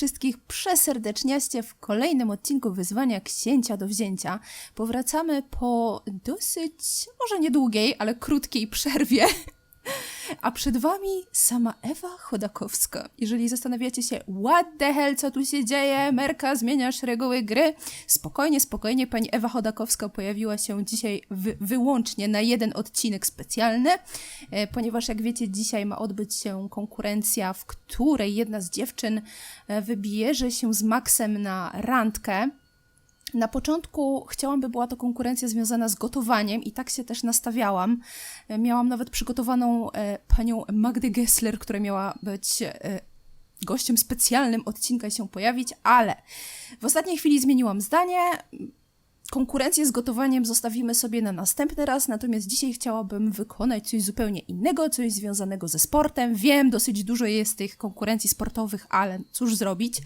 wszystkich przeserdecznie w kolejnym odcinku Wyzwania Księcia do Wzięcia. Powracamy po dosyć, może niedługiej, ale krótkiej przerwie. A przed wami sama Ewa Chodakowska. Jeżeli zastanawiacie się, what the hell, co tu się dzieje, Merka, zmieniasz reguły gry, spokojnie, spokojnie, pani Ewa Chodakowska pojawiła się dzisiaj wy- wyłącznie na jeden odcinek specjalny, e, ponieważ jak wiecie, dzisiaj ma odbyć się konkurencja, w której jedna z dziewczyn e, wybierze się z Maxem na randkę. Na początku chciałam, by była to konkurencja związana z gotowaniem i tak się też nastawiałam. E, Miałam nawet przygotowaną e, panią Magdę Gessler, która miała być e, gościem specjalnym odcinka i się pojawić, ale w ostatniej chwili zmieniłam zdanie. Konkurencję z gotowaniem zostawimy sobie na następny raz, natomiast dzisiaj chciałabym wykonać coś zupełnie innego, coś związanego ze sportem. Wiem, dosyć dużo jest tych konkurencji sportowych, ale cóż zrobić.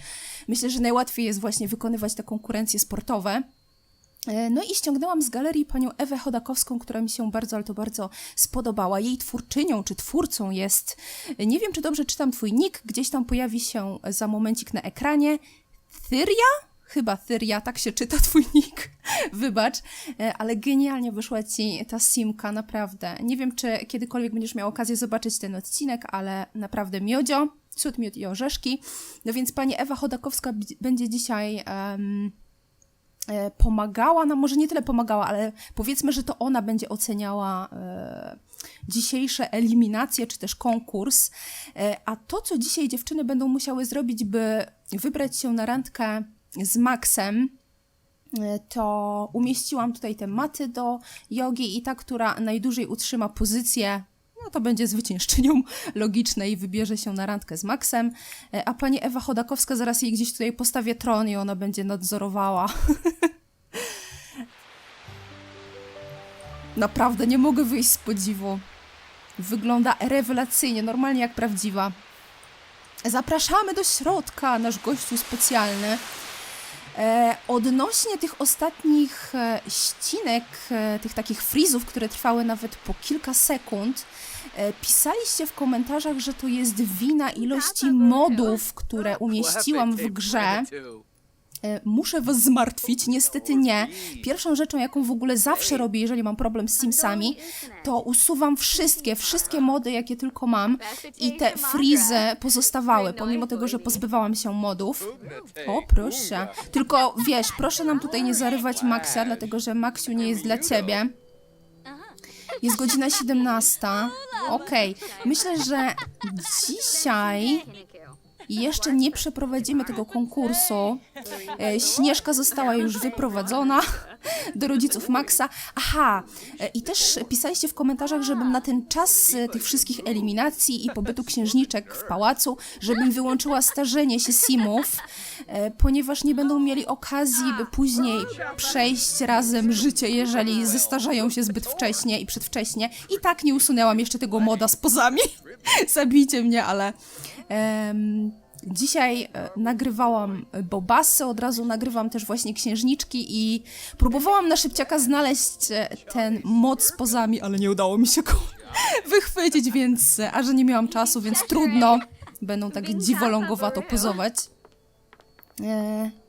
Myślę, że najłatwiej jest właśnie wykonywać te konkurencje sportowe. E, No i ściągnęłam z galerii panią Ewę Chodakowską, która mi się bardzo, ale to bardzo spodobała. Jej twórczynią czy twórcą jest, nie wiem czy dobrze czytam twój nick, gdzieś tam pojawi się za momencik na ekranie. Thyria? Chyba Thyria, tak się czyta twój nick. Wybacz, E, ale genialnie wyszła ci ta simka, naprawdę. Nie wiem, czy kiedykolwiek będziesz miał okazję zobaczyć ten odcinek, ale naprawdę miodzio, cud, miód i orzeszki. No więc pani Ewa Chodakowska będzie dzisiaj... e, pomagała nam, może nie tyle pomagała, ale powiedzmy, że to ona będzie oceniała e, dzisiejsze eliminacje czy też konkurs. E, a to, co dzisiaj dziewczyny będą musiały zrobić, by wybrać się na randkę z Maxem, e, to umieściłam tutaj te maty do jogi i ta, która najdłużej utrzyma pozycję, no to będzie zwyciężczynią logicznej i wybierze się na randkę z Maxem. E, A pani Ewa Chodakowska zaraz jej gdzieś tutaj postawię tron i ona będzie nadzorowała. Naprawdę nie mogę wyjść z podziwu. Wygląda rewelacyjnie, normalnie jak prawdziwa. Zapraszamy do środka, nasz gościu specjalny. E, odnośnie tych ostatnich e, ścinek, e, tych takich frizów, które trwały nawet po kilka sekund, pisaliście w komentarzach, że to jest wina ilości modów, które umieściłam w grze. E, Muszę was zmartwić, niestety nie. Pierwszą rzeczą, jaką w ogóle zawsze robię, jeżeli mam problem z Simsami, to usuwam wszystkie, wszystkie mody, jakie tylko mam i te frizy pozostawały, pomimo tego, że pozbywałam się modów. O, proszę. Tylko wiesz, proszę nam tutaj nie zarywać Maxa, dlatego że Maxiu nie jest dla ciebie. Jest godzina 17. Okej. Myślę, że dzisiaj jeszcze nie przeprowadzimy tego konkursu. E, Śnieżka została już wyprowadzona do rodziców Maxa. Aha, e, i też pisaliście w komentarzach, żebym na ten czas e, tych wszystkich eliminacji i pobytu księżniczek w pałacu, żebym wyłączyła starzenie się simów, e, ponieważ nie będą mieli okazji, by później przejść razem życie, jeżeli zestarzają się zbyt wcześnie i przedwcześnie. I tak nie usunęłam jeszcze tego moda z pozami. Zabijcie mnie, ale... Em, Dzisiaj e, nagrywałam Bobasy, od razu nagrywam też właśnie księżniczki i próbowałam na szybciaka znaleźć e, ten mod z pozami, ale nie udało mi się go wychwycić, więc e, a że nie miałam czasu, więc trudno. Będą tak dziwolągowato pozować.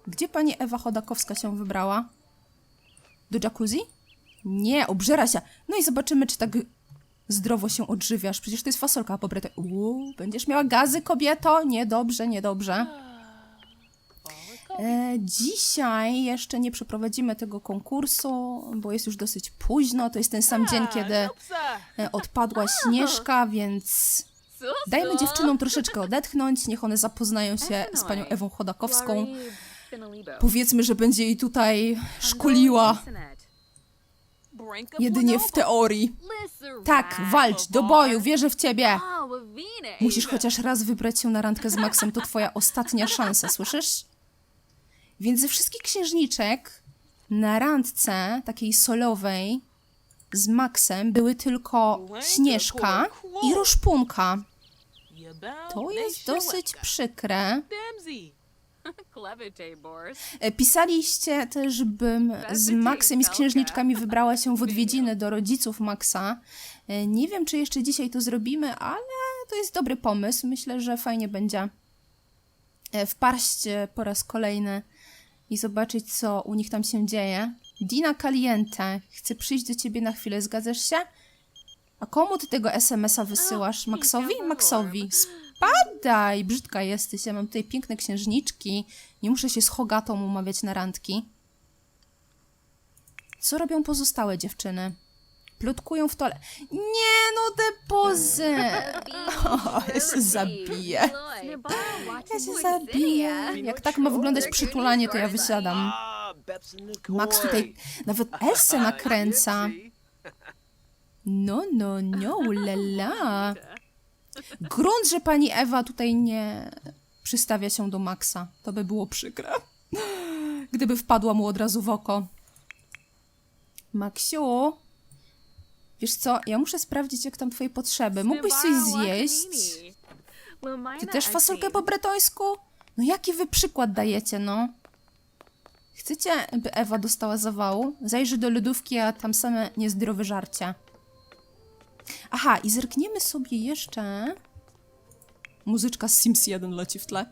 Gdzie pani Ewa Chodakowska się wybrała? Do jacuzzi? Nie, obżera się. No i zobaczymy, czy tak zdrowo się odżywiasz. Przecież to jest fasolka pobryta. Uuu, będziesz miała gazy, kobieto? Niedobrze, niedobrze. E, dzisiaj jeszcze nie przeprowadzimy tego konkursu, bo jest już dosyć późno. To jest ten sam dzień, kiedy e, odpadła śnieżka, więc dajmy dziewczynom troszeczkę odetchnąć. Niech one zapoznają się z panią Ewą Chodakowską. Powiedzmy, że będzie jej tutaj szkoliła jedynie w teorii. Tak, walcz, do boju, wierzę w ciebie. Musisz chociaż raz wybrać się na randkę z Maxem, to twoja ostatnia szansa, słyszysz? Więc ze wszystkich księżniczek na randce takiej solowej z Maxem były tylko Śnieżka i Roszpunka. To jest dosyć przykre. E, Pisaliście też, bym z Maxem i z księżniczkami wybrała się w odwiedziny do rodziców Maxa. E, Nie wiem, czy jeszcze dzisiaj to zrobimy, ale to jest dobry pomysł. Myślę, że fajnie będzie. e, wpaść po raz kolejny i zobaczyć, co u nich tam się dzieje. Dina Caliente chce przyjść do ciebie na chwilę, zgadzasz się? A komu ty tego SMS-a wysyłasz? Maxowi? Maxowi. Spadaj! Brzydka jesteś, ja mam tutaj piękne księżniczki. Nie muszę się z Hogatą umawiać na randki. Co robią pozostałe dziewczyny? Plotkują w tole. Nie no, te pozy! O, ja się zabiję. Ja się zabiję. Jak tak ma wyglądać przytulanie, to ja wysiadam. Max tutaj nawet Elsę nakręca. No, no, no, lala. Grunt, że pani Ewa tutaj nie przystawia się do Maxa. To by było przykre. Gdyby wpadła mu od razu w oko. Maksiu, wiesz co, ja muszę sprawdzić, jak tam twoje potrzeby. Mógłbyś coś zjeść? Ty też fasolkę po bretońsku? No jaki wy przykład dajecie, no? Chcecie, by Ewa dostała zawału? Zajrzy do lodówki, a tam same niezdrowe żarcia. Aha, i zerkniemy sobie jeszcze... Muzyczka z Sims 1 leci w tle.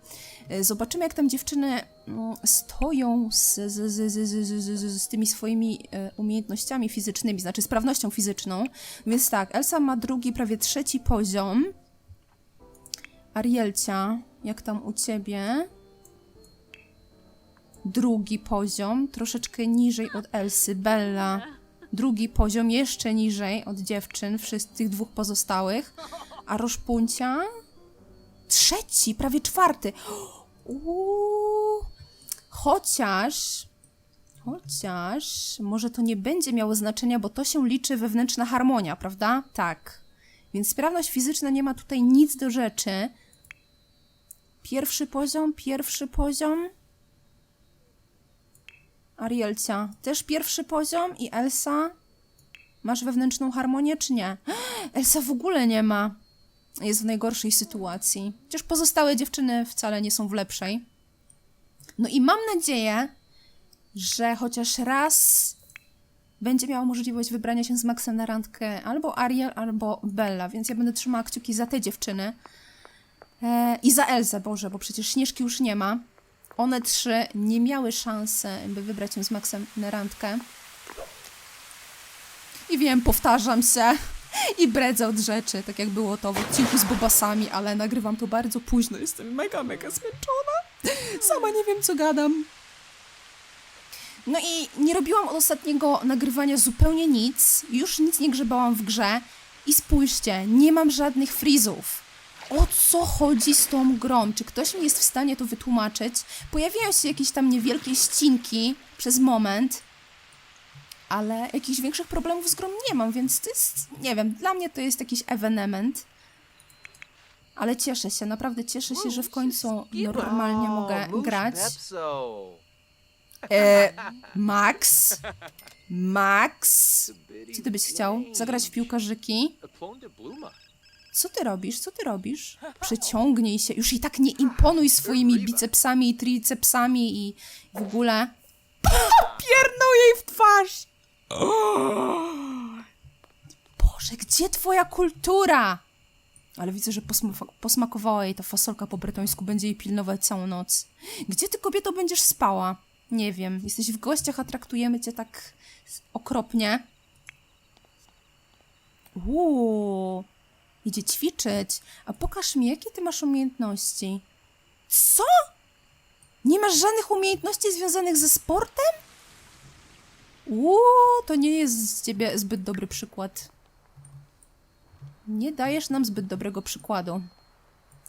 E, Zobaczymy, jak tam dziewczyny mm, stoją z, z, z, z, z, z, tymi swoimi e, umiejętnościami fizycznymi, znaczy sprawnością fizyczną. Więc tak, Elsa ma drugi, prawie trzeci poziom. Arielcia, jak tam u ciebie? Drugi poziom, troszeczkę niżej od Elsy. Bella, drugi poziom, jeszcze niżej od dziewczyn, wszystkich dwóch pozostałych. A Roszpuncia? Trzeci, prawie czwarty. Uuu. Chociaż, chociaż, może to nie będzie miało znaczenia, bo to się liczy wewnętrzna harmonia, prawda? Tak. Więc sprawność fizyczna nie ma tutaj nic do rzeczy. Pierwszy poziom, pierwszy poziom. Arielcia, też pierwszy poziom i Elsa? Masz wewnętrzną harmonię, czy nie? Elsa w ogóle nie ma. Jest w najgorszej sytuacji. Chociaż pozostałe dziewczyny wcale nie są w lepszej. No i mam nadzieję, że chociaż raz będzie miała możliwość wybrania się z Maxem na randkę albo Ariel, albo Bella, więc ja będę trzymała kciuki za te dziewczyny. E, I za Elzę, Boże, bo przecież Śnieżki już nie ma. One trzy nie miały szansy, by wybrać się z Maxem na randkę. I wiem, powtarzam się i bredzę od rzeczy, tak jak było to w odcinku z Bobasami, ale nagrywam to bardzo późno, jestem mega, mega zmęczona. Sama nie wiem, co gadam. No i nie robiłam od ostatniego nagrywania zupełnie nic, już nic nie grzebałam w grze i spójrzcie, nie mam żadnych frizów. O co chodzi z tą grą? Czy ktoś mi jest w stanie to wytłumaczyć? Pojawiają się jakieś tam niewielkie ścinki przez moment, ale jakichś większych problemów z grą nie mam, więc to jest, nie wiem, dla mnie to jest jakiś ewenement. Ale cieszę się, naprawdę cieszę się, że w końcu normalnie mogę grać. E, Max? Max? Co ty byś chciał? Zagrać w piłkarzyki? Co ty robisz? Co ty robisz? Przeciągnij się. Już i tak nie imponuj swoimi bicepsami i tricepsami i w ogóle. Piernął jej w twarz! Boże, gdzie twoja kultura? Ale widzę, że posma- posmakowała jej ta fasolka po bretońsku, będzie jej pilnować całą noc. Gdzie ty, kobieto, będziesz spała? Nie wiem, jesteś w gościach, a traktujemy cię tak okropnie. Uuu, idzie ćwiczyć. A pokaż mi, jakie ty masz umiejętności. Co? Nie masz żadnych umiejętności związanych ze sportem? Uuu, to nie jest z ciebie zbyt dobry przykład. Nie dajesz nam zbyt dobrego przykładu.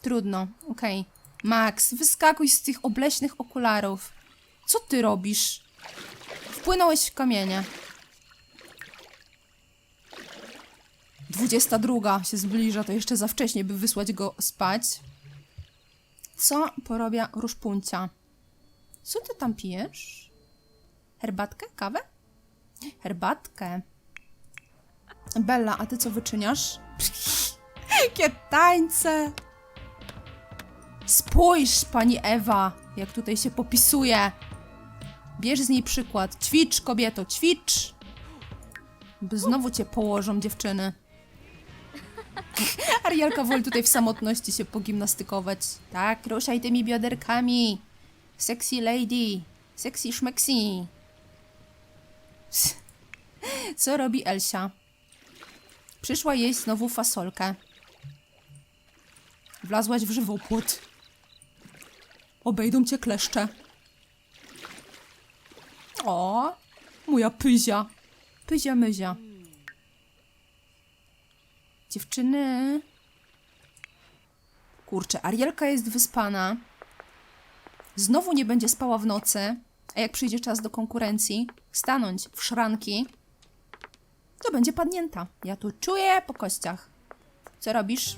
Trudno, okej. Max, wyskakuj z tych obleśnych okularów. Co ty robisz? Wpłynąłeś w kamienie. 22 się zbliża, to jeszcze za wcześnie, by wysłać go spać. Co porobia ruszpuncia? Co ty tam pijesz? Herbatkę? Kawę? Herbatkę. Bella, a ty co wyczyniasz? Jakie tańce! Spójrz, pani Ewa, jak tutaj się popisuje. Bierz z niej przykład. Ćwicz, kobieto, ćwicz! By znowu cię położą dziewczyny. Arielka woli tutaj w samotności się pogimnastykować. Tak, ruszaj tymi bioderkami. Sexy lady. Sexy szmeksy. Co robi Elsia? Przyszła jeść znowu fasolkę. Wlazłaś w żywopłot. Obejdą cię kleszcze. O, moja pyzia. Pyzia myzia. Dziewczyny. Kurczę, Arielka jest wyspana. Znowu nie będzie spała w nocy. A jak przyjdzie czas do konkurencji, stanąć w szranki, to będzie padnięta. Ja to czuję po kościach. Co robisz?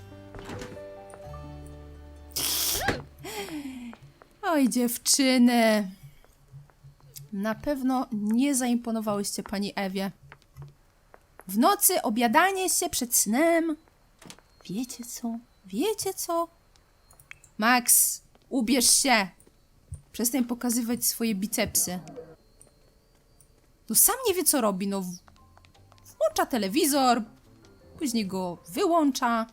Oj, dziewczyny. Na pewno nie zaimponowałyście pani Ewie. W nocy obiadanie się przed snem. Wiecie co? Wiecie co? Max, ubierz się. Przestań pokazywać swoje bicepsy. No sam nie wie, co robi. No, włącza telewizor, później go wyłącza.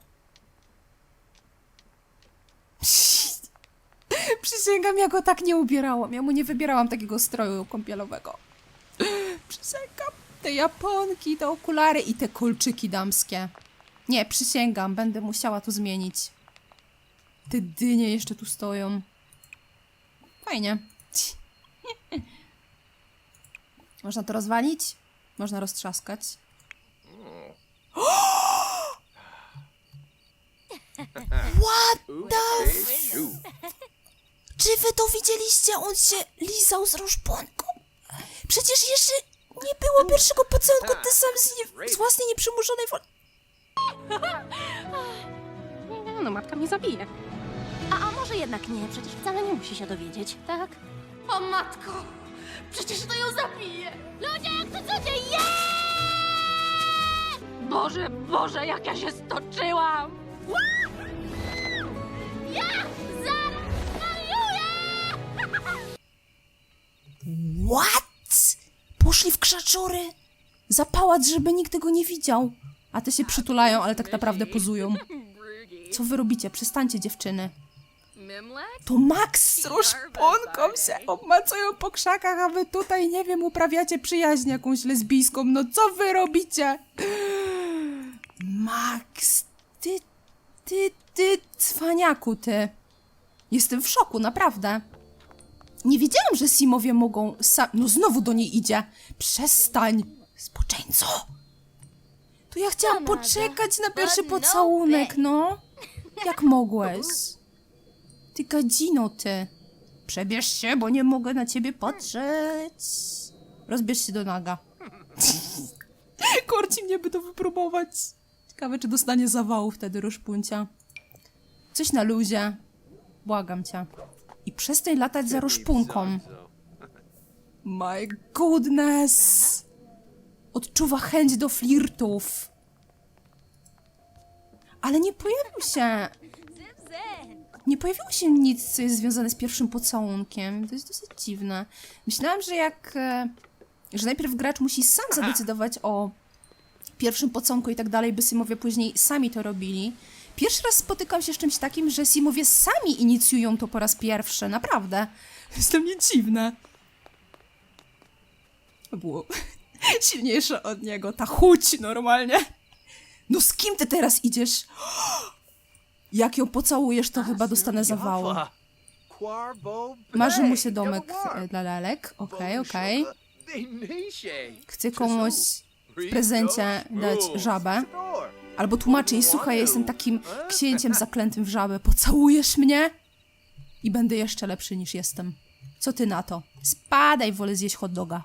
Przysięgam, ja go tak nie ubierałam. Ja mu nie wybierałam takiego stroju kąpielowego. Przysięgam. Te japonki, te okulary i te kolczyki damskie. Nie, przysięgam, będę musiała to zmienić. Te dynie jeszcze tu stoją. Fajnie. Można to rozwalić? Można roztrzaskać. Czy wy to widzieliście? On się lizał z różponką. Przecież jeszcze nie było pierwszego pocałunku, ty sam z, nie, z własnej nieprzymuszonej woli. No, matka mnie zabije. A, a może jednak nie, przecież wcale nie musi się dowiedzieć, tak? O matko! Przecież to ją zabije! Ludzie, jak to co dzieje? Boże, Boże, jak ja się stoczyłam! Ja zwariuję! What? Poszli w krzaczory. Za pałac, żeby nikt tego nie widział. A te się przytulają, ale tak naprawdę pozują. Co wy robicie? Przestańcie, dziewczyny. To Max z różponką się obmacują po krzakach, a wy tutaj, nie wiem, uprawiacie przyjaźń jakąś lesbijską. No co wy robicie? Max, ty, ty, ty, cwaniaku, ty. Jestem w szoku, naprawdę. Nie wiedziałam, że Simowie mogą sam... No znowu do niej idzie. Przestań. Spoczęco. To ja chciałam poczekać na pierwszy pocałunek, no. Jak mogłeś? Ty gadzino, ty. Przebierz się, bo nie mogę na ciebie patrzeć. Rozbierz się do naga. Korci mnie, by to wypróbować. Ciekawe, czy dostanie zawału wtedy roszpuncia. Coś na luzie. Błagam cię. Przestań latać za roszpunką. My goodness! Odczuwa chęć do flirtów. Ale nie pojawił się. Nie pojawiło się nic, co jest związane z pierwszym pocałunkiem. To jest dosyć dziwne. Myślałam, że jak. e, że najpierw gracz musi sam zadecydować o pierwszym pocałunku i tak dalej, by Simowie później sami to robili. Pierwszy raz spotykam się z czymś takim, że Simowie sami inicjują to po raz pierwszy. Naprawdę. Jest to mnie dziwne. To było silniejsze od niego. Ta chuć normalnie. No z kim ty teraz idziesz? Jak ją pocałujesz, to chyba dostanę zawału. Marzy mu się domek e, dla lalek. Okej, okej. Chce komuś w prezencie dać żabę. Albo tłumaczy jej, słuchaj, ja jestem takim księciem zaklętym w żabę. Pocałujesz mnie? I będę jeszcze lepszy niż jestem. Co ty na to? Spadaj, wolę zjeść hot doga.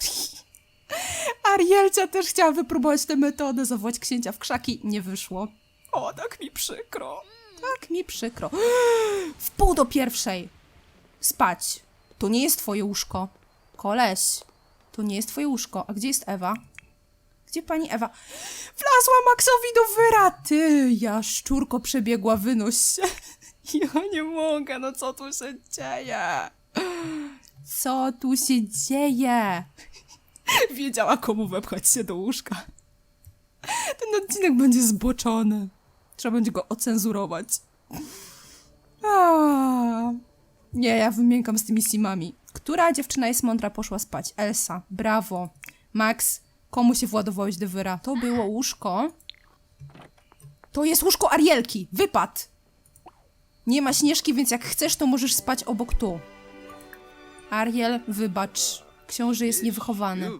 Arielcia też chciała wypróbować tę metodę, zawołać księcia w krzaki. Nie wyszło. O, tak mi przykro. Tak mi przykro. W pół do pierwszej. Spać. To nie jest twoje łóżko. Koleś. To nie jest twoje łóżko. A gdzie jest Ewa? Gdzie pani Ewa? Wlazła Maxowi do wyra! Ty, ja szczurko przebiegła, wynoś się. Ja nie mogę, no co tu się dzieje? Co tu się dzieje? Wiedziała, komu wepchać się do łóżka. Ten odcinek będzie zboczony. Trzeba będzie go ocenzurować. A. Nie, ja wymiękam z tymi simami. Która dziewczyna jest mądra, poszła spać? Elsa, brawo. Max, komu się władowałeś do wyra? To było łóżko. To jest łóżko Arielki. Wypad! Nie ma śnieżki, więc jak chcesz, to możesz spać obok tu. Ariel, wybacz. Książę jest niewychowany.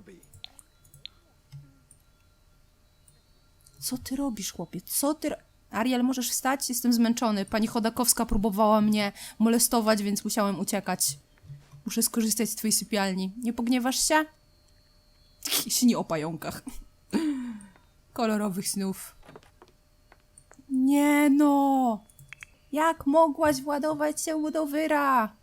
Co ty robisz, chłopie? Co ty... Ariel, możesz wstać? Jestem zmęczony. Pani Chodakowska próbowała mnie molestować, więc musiałem uciekać. Muszę skorzystać z twojej sypialni. Nie pogniewasz się? Śni o pająkach. Kolorowych snów. Nie no! Jak mogłaś władować się do wyra?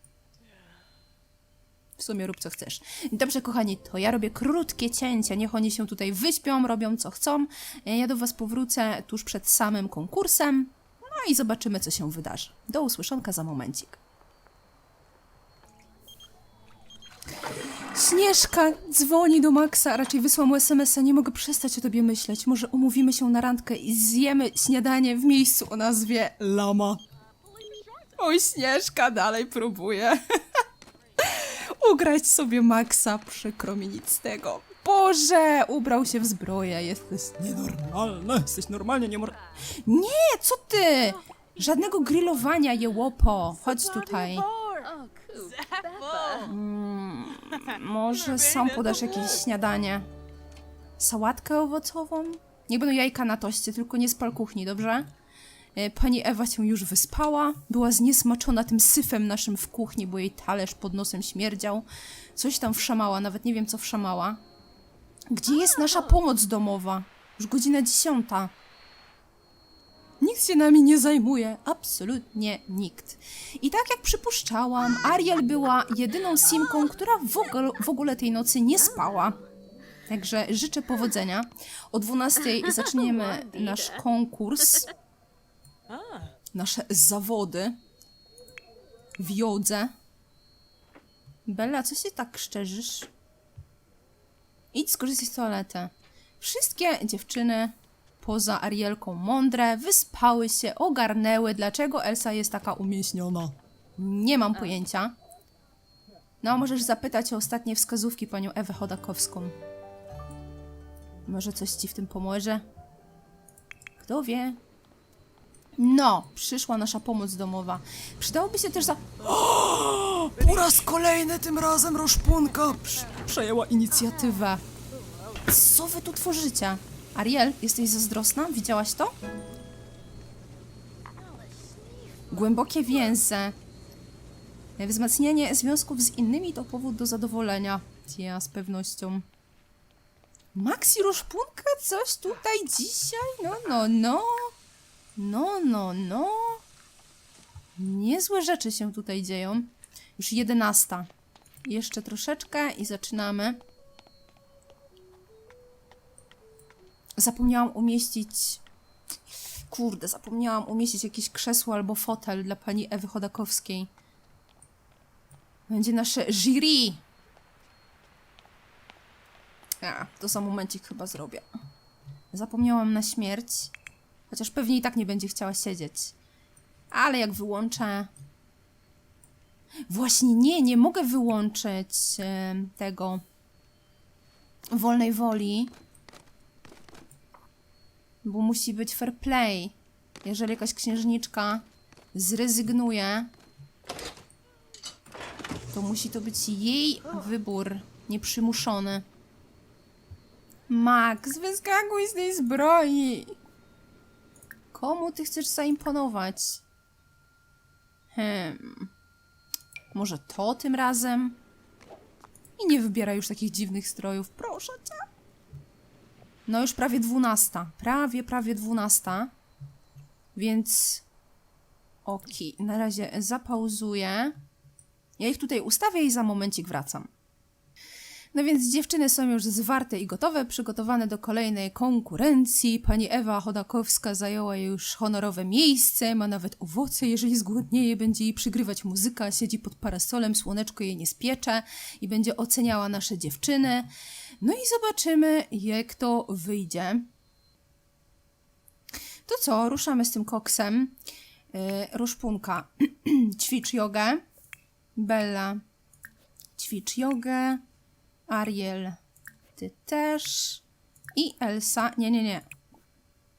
W sumie rób co chcesz. Dobrze, kochani, to ja robię krótkie cięcia. Niech oni się tutaj wyśpią, robią co chcą. Ja do Was powrócę tuż przed samym konkursem. No i zobaczymy, co się wydarzy. Do usłyszonka za momencik. Śnieżka dzwoni do Maxa, a raczej wysłał mu SMS-a. Nie mogę przestać o tobie myśleć. Może umówimy się na randkę i zjemy śniadanie w miejscu o nazwie Lama. Oj, Śnieżka dalej próbuje. Ugrać sobie Maxa, przykro mi nic z tego. Boże, ubrał się w zbroję, jesteś nienormalna, jesteś normalnie nie Nie, co ty? Żadnego grillowania, jełopo. Chodź tutaj. Mm, może sam podasz jakieś śniadanie. Sałatkę owocową? Nie będą jajka na toście, tylko nie spal kuchni, dobrze? E, Pani Ewa się już wyspała, była zniesmaczona tym syfem naszym w kuchni, bo jej talerz pod nosem śmierdział. Coś tam wszamała, nawet nie wiem co wszamała. Gdzie jest nasza pomoc domowa? Już godzina dziesiąta. Nikt się nami nie zajmuje, absolutnie nikt. I tak jak przypuszczałam, Ariel była jedyną simką, która w ogóle, w ogóle tej nocy nie spała. Także życzę powodzenia. O 12 zaczniemy nasz konkurs nasze zawody w jodze. Bella, co się tak szczerzysz? Idź skorzystaj z toalety. Wszystkie dziewczyny poza Arielką mądre wyspały się, ogarnęły, dlaczego Elsa jest taka umieśniona. Nie mam pojęcia. No, możesz zapytać o ostatnie wskazówki panią Ewę Chodakowską. Może coś ci w tym pomoże? Kto wie? No, przyszła nasza pomoc domowa. Przydałoby się też za... O, po raz kolejny tym razem Roszpunka prz- przejęła inicjatywę. Co wy tu tworzycie? Ariel, jesteś zazdrosna? Widziałaś to? Głębokie więzy. Wzmacnianie związków z innymi to powód do zadowolenia. Ja z pewnością. Maxi Roszpunka? Coś tutaj dzisiaj? No, no, no. No, no, no. Niezłe rzeczy się tutaj dzieją. Już jedenasta. Jeszcze troszeczkę i zaczynamy. Zapomniałam umieścić. Kurde, zapomniałam umieścić jakieś krzesło albo fotel dla pani Ewy Chodakowskiej. Będzie nasze jury. A, to za momencik chyba zrobię. Zapomniałam na śmierć. Chociaż pewnie i tak nie będzie chciała siedzieć. Ale jak wyłączę. Właśnie nie, nie mogę wyłączyć tego wolnej woli. Bo musi być fair play. Jeżeli jakaś księżniczka zrezygnuje, to musi to być jej wybór, nieprzymuszony. Max, wyskakuj z tej zbroi! Komu ty chcesz zaimponować? Hmm. Może to tym razem? I nie wybieraj już takich dziwnych strojów, proszę cię. No już prawie dwunasta. Prawie, prawie dwunasta. Więc... Oki, na razie zapauzuję. Ja ich tutaj ustawię i za momencik wracam. No więc dziewczyny są już zwarte i gotowe, przygotowane do kolejnej konkurencji. Pani Ewa Chodakowska zajęła już honorowe miejsce, ma nawet owoce, jeżeli zgłodnieje, będzie jej przygrywać muzyka, siedzi pod parasolem, słoneczko jej nie spiecze i będzie oceniała nasze dziewczyny. No i zobaczymy, jak to wyjdzie. To co, ruszamy z tym koksem. Yy, Ruszpunka, ćwicz jogę. Bella, ćwicz jogę. Ariel, ty też. I Elsa, nie, nie, nie.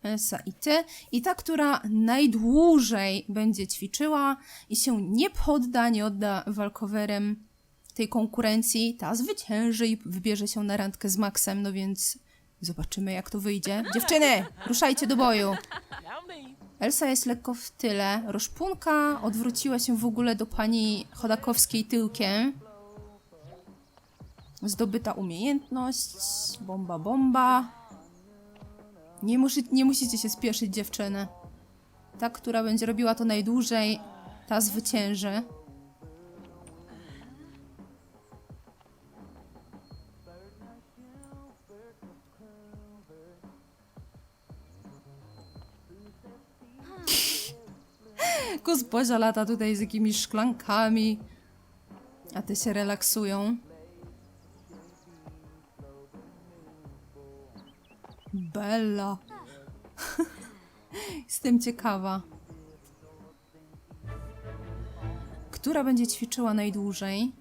Elsa i ty. I ta, która najdłużej będzie ćwiczyła i się nie podda, nie odda walkowerem tej konkurencji, ta zwycięży i wybierze się na randkę z Maxem, no więc zobaczymy jak to wyjdzie. Dziewczyny, ruszajcie do boju. Elsa jest lekko w tyle. Roszpunka odwróciła się w ogóle do pani Chodakowskiej tyłkiem. Zdobyta umiejętność. Bomba, bomba. Nie, musi, nie musicie się spieszyć, dziewczyny. Ta, która będzie robiła to najdłużej, ta zwycięży. Gosposia lata tutaj z jakimiś szklankami, a te się relaksują. Bella. Jestem ciekawa. Która będzie ćwiczyła najdłużej?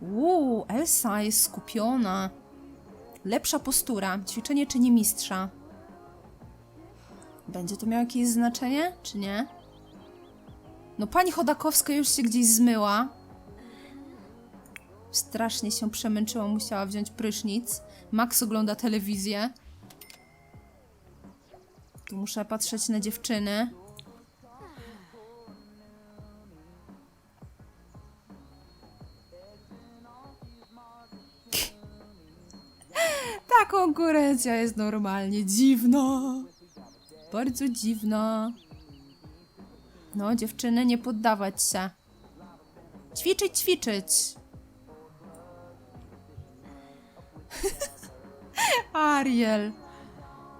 Uuu, Elsa jest skupiona. Lepsza postura. Ćwiczenie czyni mistrza. Będzie to miało jakieś znaczenie, czy nie? No pani Chodakowska już się gdzieś zmyła. Strasznie się przemęczyła, musiała wziąć prysznic. Max ogląda telewizję. Tu muszę patrzeć na dziewczyny. Konkurencja jest normalnie dziwna. Bardzo dziwna. No, dziewczyny, nie poddawać się. Ćwiczyć, ćwiczyć. Ariel.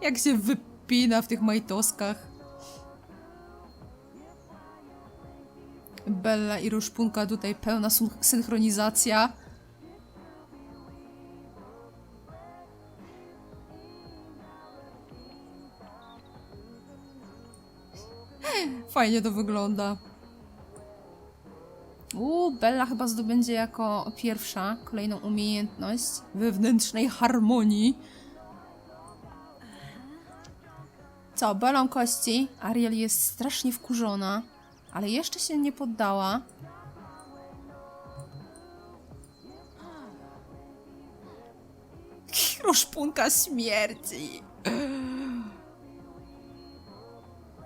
Jak się wypina w tych majtoskach. Bella i Ruszpunka tutaj pełna syn- synchronizacja. Fajnie to wygląda. Uuu, Bella chyba zdobędzie jako pierwsza kolejną umiejętność wewnętrznej harmonii. Co, bolą kości? Ariel jest strasznie wkurzona, ale jeszcze się nie poddała. Roszpunka śmierci.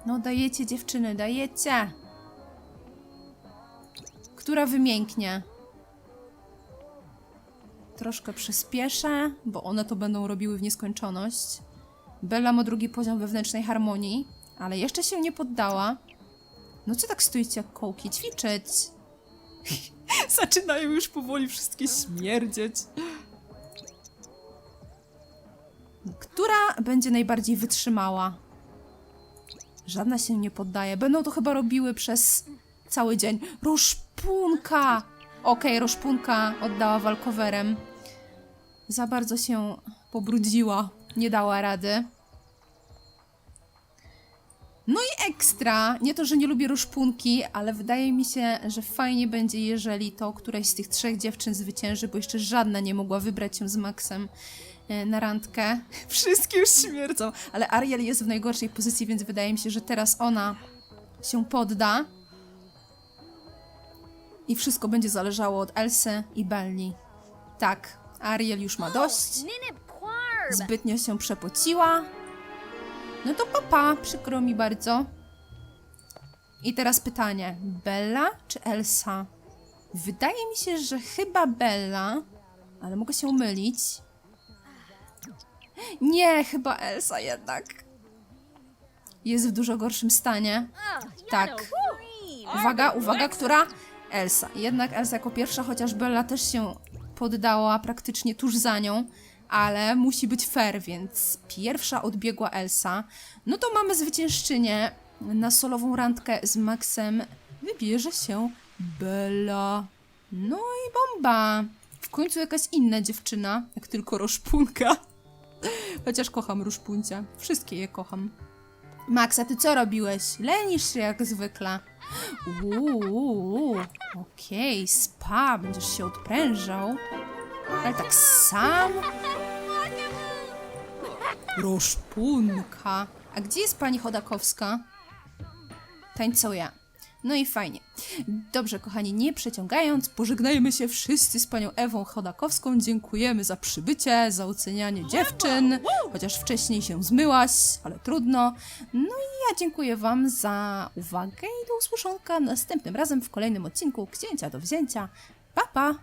No dajecie dziewczyny, dajecie. Która wymięknie? Troszkę przyspieszę, bo one to będą robiły w nieskończoność. Bella ma drugi poziom wewnętrznej harmonii, ale jeszcze się nie poddała. No co tak stoicie jak kołki? Ćwiczyć! Zaczynają już powoli wszystkie śmierdzieć. Która będzie najbardziej wytrzymała? Żadna się nie poddaje. Będą to chyba robiły przez cały dzień. Roszpunka! Okej, Roszpunka oddała walkowerem. Za bardzo się pobrudziła. Nie dała rady. No i ekstra. Nie to, że nie lubię Roszpunki, ale wydaje mi się, że fajnie będzie, jeżeli to któraś z tych trzech dziewczyn zwycięży, bo jeszcze żadna nie mogła wybrać się z Maxem na randkę. Wszystkie już śmierdzą, ale Ariel jest w najgorszej pozycji, więc wydaje mi się, że teraz ona się podda. I wszystko będzie zależało od Elsy i Belli. Tak, Ariel już ma dość. Ninip Quarb! Zbytnio się przepociła. No to papa, przykro mi bardzo. I teraz pytanie, Bella czy Elsa? Wydaje mi się, że chyba Bella, ale mogę się mylić. Nie, chyba Elsa jednak. Jest w dużo gorszym stanie. Tak. Uwaga, uwaga, która? Elsa. Jednak Elsa jako pierwsza, chociaż Bella też się poddała praktycznie tuż za nią, ale musi być fair, więc pierwsza odbiegła Elsa. No to mamy zwyciężczynię. Na solową randkę z Maxem wybierze się Bella. No i bomba. W końcu jakaś inna dziewczyna, jak tylko Roszpunka. Chociaż kocham Roszpuncia. Wszystkie je kocham. Max, a ty co robiłeś? Lenisz się jak zwykle. Uuu, okej, spa, będziesz się odprężał. Ale tak sam? Roszpunka. A gdzie jest pani Chodakowska? Tańcuje. No i fajnie. Dobrze, kochani, nie przeciągając, pożegnajmy się wszyscy z panią Ewą Chodakowską. Dziękujemy za przybycie, za ocenianie dziewczyn, chociaż wcześniej się zmyłaś, ale trudno. No i ja dziękuję wam za uwagę i do usłyszonka następnym razem w kolejnym odcinku Księcia do wzięcia. Pa, pa!